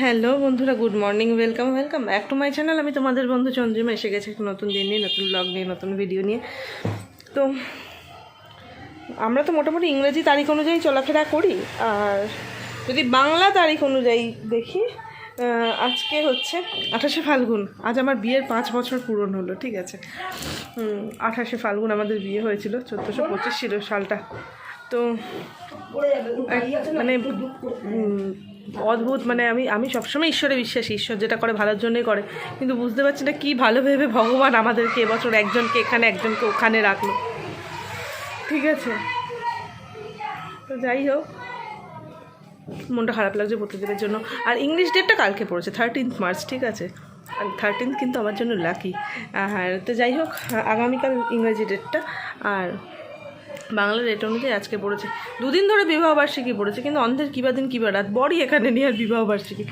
Hello বন্ধুরা, good morning, welcome welcome back to my channel. আমি তোমাদের বন্ধু চন্দ্রিমা এসে গেছে একটা নতুন দিন নিয়ে, নতুন ব্লগ নিয়ে, নতুন ভিডিও নিয়ে। তো আমরা তো মোটামুটি ইংরেজি তারিখ অনুযায়ী চলাফেরা করি, আর যদি বাংলা তারিখ অনুযায়ী দেখি আজকে হচ্ছে আঠাশে ফাল্গুন। আজ আমার বিয়ের পাঁচ বছর পূরণ হলো, ঠিক আছে? আঠাশে ফাল্গুন আমাদের বিয়ে হয়েছিল, চোদ্দোশো পঁচিশ ছিল সালটা। তো মানে অদ্ভুত মানে আমি আমি সবসময় ঈশ্বরে বিশ্বাসী, ঈশ্বর যেটা করে ভালোর জন্যই করে। কিন্তু বুঝতে পারছি না কী ভালো ভেবে ভগবান আমাদেরকে এবছর একজনকে এখানে, একজনকে ওখানে রাখল। ঠিক আছে? তো যাই হোক, মনটা খারাপ লাগছে প্রতিদিনের জন্য। আর ইংলিশ ডেটটা কালকে পড়েছে থার্টিন্থ মার্চ ঠিক আছে? আর থার্টিন্থ কিন্তু আমার জন্য লাকি আর তো যাই হোক, আগামীকাল ইংরেজি ডেটটা আর বাংলা রেট অনুযায়ী আজকে পড়েছে। দুদিন ধরে বিবাহবার্ষিকী পড়েছে, কিন্তু অন্ধের কিবা দিন কিবা রাত, বড়ই এখানে নিয়ে আর বিবাহবার্ষিকী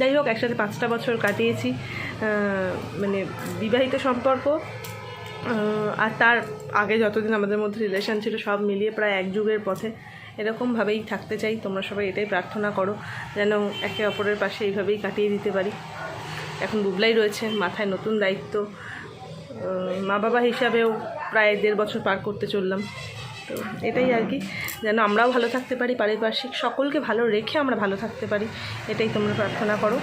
যাই হোক, একসাথে পাঁচটা বছর কাটিয়েছি মানে বিবাহিত সম্পর্ক আর তার আগে যতদিন আমাদের মধ্যে রিলেশান ছিল, সব মিলিয়ে প্রায় এক যুগের পথে এরকমভাবেই থাকতে চাই। তোমরা সবাই এটাই প্রার্থনা করো, যেন একে অপরের পাশে এইভাবেই কাটিয়ে দিতে পারি। এখন বুবলাই রয়েছে মাথায় নতুন দায়িত্ব। মা বাবা হিসাবেও প্রায় দেড় বছর পার করতে চললাম। তো এটাই আর কি। যেন আমরাও ভালো থাকতে পারি পারিপার্শ্বিক সকলকে ভালো রেখে আমরা ভালো থাকতে পারি এটাই তোমরা প্রার্থনা করো।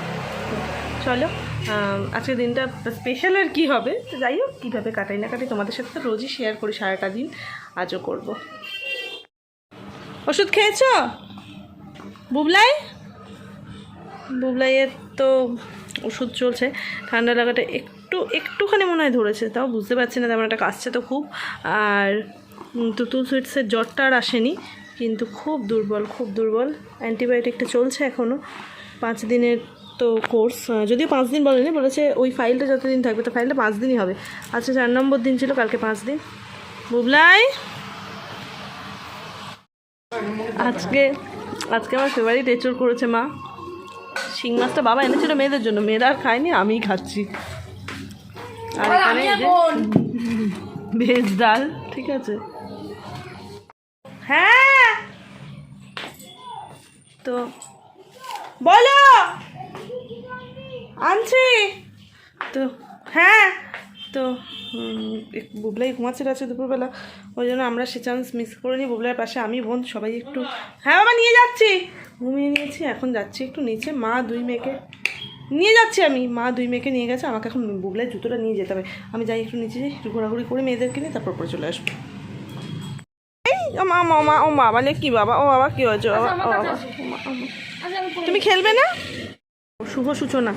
চলো আহ, আজকের দিনটা স্পেশাল আর কি হবে? যাই হোক কীভাবে কাটাই না কাটাই তোমাদের সাথে তো রোজই শেয়ার করি সারাটা দিন আজও করব। ওষুধ খেয়েছ? বুবলাই? বুবলাইয়ের তো ওষুধ চলছে ঠান্ডা লাগাটা একটু একটুখানি মনে হয় ধরেছে তাও বুঝতে পারছি না তেমন একটা কাশছে তো খুব। আর তুতুল সুইটসের জ্বরটা আর আসেনি কিন্তু খুব দুর্বল খুব দুর্বল। অ্যান্টিবায়োটিকটা চলছে এখনও পাঁচ দিনের তো কোর্স যদিও পাঁচ দিন বলেনি বলেছে ওই ফাইলটা যতদিন থাকবে তো ফাইলটা পাঁচ দিনই হবে। আচ্ছা চার নম্বর দিন ছিল কালকে পাঁচ দিন। বুবলাই! আজকে আজকে আমার ফেভারিট এচুর করেছে মা। শিং মাছটা বাবা এনেছিল মেয়েদের জন্য মেয়েরা আর খায়নি আমিই খাচ্ছি। আর এখানে। ভেজ ডাল ঠিক আছে? হ্যাঁ। তো বলো। আনছি তো হ্যাঁ। তো বুবলাই ঘুমাচ্ছে আছে দুপুরবেলা। ওই জন্য আমরা সে চান্স মিস করে নিই। বুবলার পাশে আমি বোন, সবাই একটু হ্যাঁ বাবা, নিয়ে যাচ্ছি। ঘুমিয়ে নিয়েছি, এখন যাচ্ছি একটু নিচে। মা দুই মেয়েকে নিয়ে যাচ্ছি আমি। মা দুই মেয়েকে নিয়ে গেছে। আমাকে এখন বুবলাই জুতোটা নিয়ে যেতে হবে। আমি যাই একটু নিচে যাই একটু ঘোরাঘুরি করে মেয়েদেরকে নিয়ে তারপর পরে চলে আসব। মা মা ও মা বলে কি বাবা? ও বাবা, কি হয়েছে। তুমি খেলবে না? শুভ সূচনা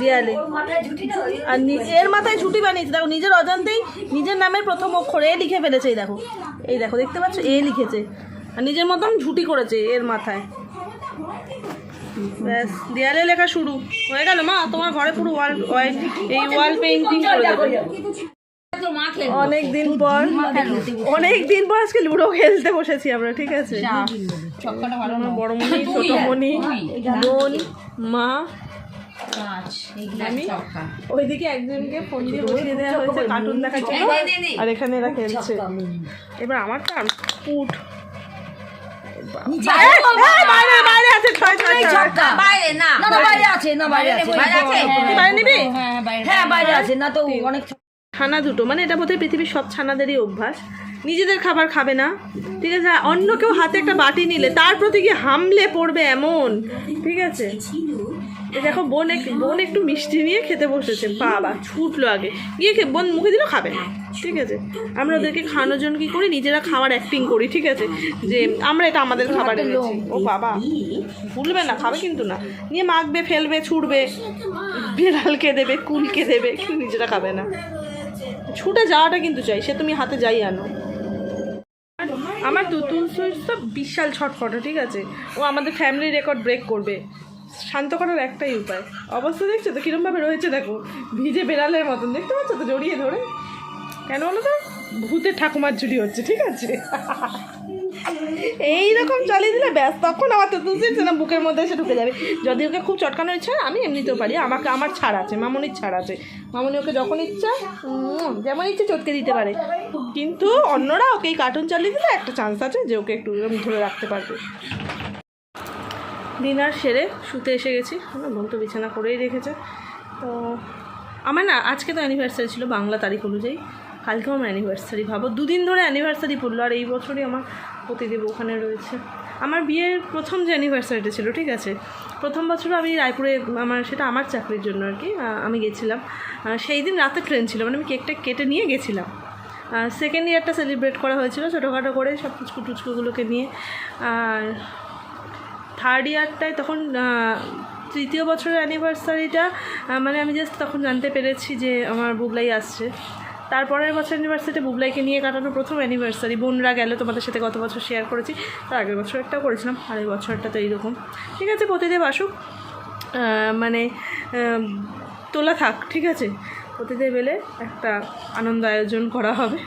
দেয়ালে আর এর মাথায় ছুটি বানিয়েছে। দেখো, নিজের অজান্তেই নিজের নামের প্রথম অক্ষর এ লিখে ফেলেছে, এই দেখো। এই দেখো, দেখতে পাচ্ছ? এ লিখেছে। আর নিজের মতন ঝুটি করেছে এর মাথায়। ব্যাস দেয়ালে লেখা শুরু। হয়ে গেল মা? তোমার ঘরে পুরো ওয়াল এই ওয়াল পেইন্টিং করে দেবে। অনেক দিন পর অনেক দিন পর আজকে লুডো খেলতে বসেছি আমরা ঠিক আছে? আমার বড় মনি ছোট মনি বোন মা ওইদিকে একজনকে ফোন দিয়ে বসিয়ে দেওয়া হয়েছে কার্টুন দেখার জন্য। আর এখানে এরা খেলছে। এবার আমার টান উঠ। বাইরে বাইরে আছে ছয় ছয় ছয়। বাইরে না না না বাইরে আছে না বাইরে আছে। বাইরে আছে? তুই বাইরে নিবি? হ্যাঁ বাইরে আছে। না তো অনেক ছানা দুটো। মানে এটা বোধহয় পৃথিবীর সব ছানাদেরই অভ্যাস। নিজেদের খাবার খাবে না। ঠিক আছে? অন্য কেউ হাতে একটা বাটি নিলে তার প্রতি কি হামলে পড়বে এমন? ঠিক আছে? দেখো বোন এক বোন একটু মিষ্টি নিয়ে খেতে বসেছে। বাবা ছুটলো আগে। গিয়ে বোন মুখে দিল খাবে না। ঠিক আছে? আমরা ওদেরকে খাওয়ানোর জন্য কি করি? নিজেরা খাওয়ার অ্যাক্টিং করি ঠিক আছে? যে আমরা এটা আমাদের খাবার এনেছি। ও বাবা ভুলবে না খাবে কিন্তু না। নিয়ে মাখবে ফেলবে ছুটবে বিড়ালকে দেবে কুলকে দেবে কিন্তু নিজেরা খাবে না। ছুটে যাওয়াটা কিন্তু চাই, সে তুমি হাতে যাই আনো। আমার তুতুল সুইচ তো বিশাল ছটফটা, ঠিক আছে? ও আমাদের ফ্যামিলি রেকর্ড ব্রেক করবে। শান্ত করার একটাই উপায়। অবস্থা দেখছ তো? কীরমভাবে রয়েছে দেখো? ভিজে বেড়ালের মতন। দেখতে পাচ্ছ তো? জড়িয়ে ধরে। কেন বলো তো? ভূতের ঠাকুমার ঝুড়ি হচ্ছে, ঠিক আছে? এইরকম চালিয়ে দিলে ব্যাস, তখন আমার তুতুল সুইচ না বুকের মধ্যে এসে ঢুকে যাবে। যদি ওকে খুব চটকানোর ইচ্ছা আমি এমনিতেও পারি। আমাকে, আমার ছাড় আছে, মামনির ছাড় আছে। মামনি ওকে যখন ইচ্ছা যেমন ইচ্ছে চটকে দিতে পারে। কিন্তু অন্যরা ওকে এই কার্টুন চালিয়ে দিলে একটা চান্স আছে যে ওকে একটু ধরে রাখতে পারবে। ডিনার সেরে শুতে এসে গেছি। আমার বোন তো বিছানা করেই রেখেছে। তো, আমার না, আজকে তো অ্যানিভার্সারি ছিল বাংলা তারিখ অনুযায়ী। কালকেও আমার অ্যানিভার্সারি ভাবো, দুদিন ধরে অ্যানিভার্সারি পড়ল, আর এই বছরই আমার পতিদেব ওখানে রয়েছে। আমার বিয়ের প্রথম যে অ্যানিভার্সারিটা ছিল, ঠিক আছে? প্রথম বছর আমি রায়পুরে, আমার, সেটা আমার চাকরির জন্য আর কি আমি গেছিলাম। সেই দিন রাতে ট্রেন ছিল মানে আমি কেকটা কেটে নিয়ে গেছিলাম। সেকেন্ড ইয়ারটা সেলিব্রেট করা হয়েছিল, ছোটোখাটো করে সব পুচকু টুচকুগুলোকে নিয়ে। আর থার্ড ইয়ারটায় তখন তৃতীয় বছরের অ্যানিভার্সারিটা মানে আমি জাস্ট তখন জানতে পেরেছি যে আমার বুবলাই আসছে। তারপরের বছর অ্যানিভার্সারিটা বুবলাইকে নিয়ে কাটানো প্রথম অ্যানিভার্সারি বোনরা গেল তোমাদের সাথে গত বছর শেয়ার করেছি। তার আগের বছর একটাও করেছিলাম, আর এই বছরটা তো এইরকম। ঠিক আছে, প্রতিদেব আসুক। মানে তোলা থাক, ঠিক আছে? প্রতিদেব এলে একটা আনন্দ আয়োজন করা হবে।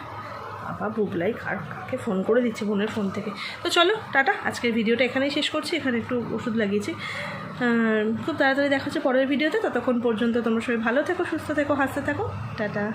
বাবা, বুবলাই কারকে ফোন করে দিচ্ছে বোনের ফোন থেকে? তো চলো, টাটা। আজকের ভিডিওটা এখানেই শেষ করছি। এখানে একটু ওষুধ লাগিয়েছি। খুব তাড়াতাড়ি দেখা হচ্ছে পরের ভিডিওতে ততক্ষণ পর্যন্ত তোমরা সবাই ভালো থেকো, সুস্থ থেকো, হাসতে থাকো। টাটা।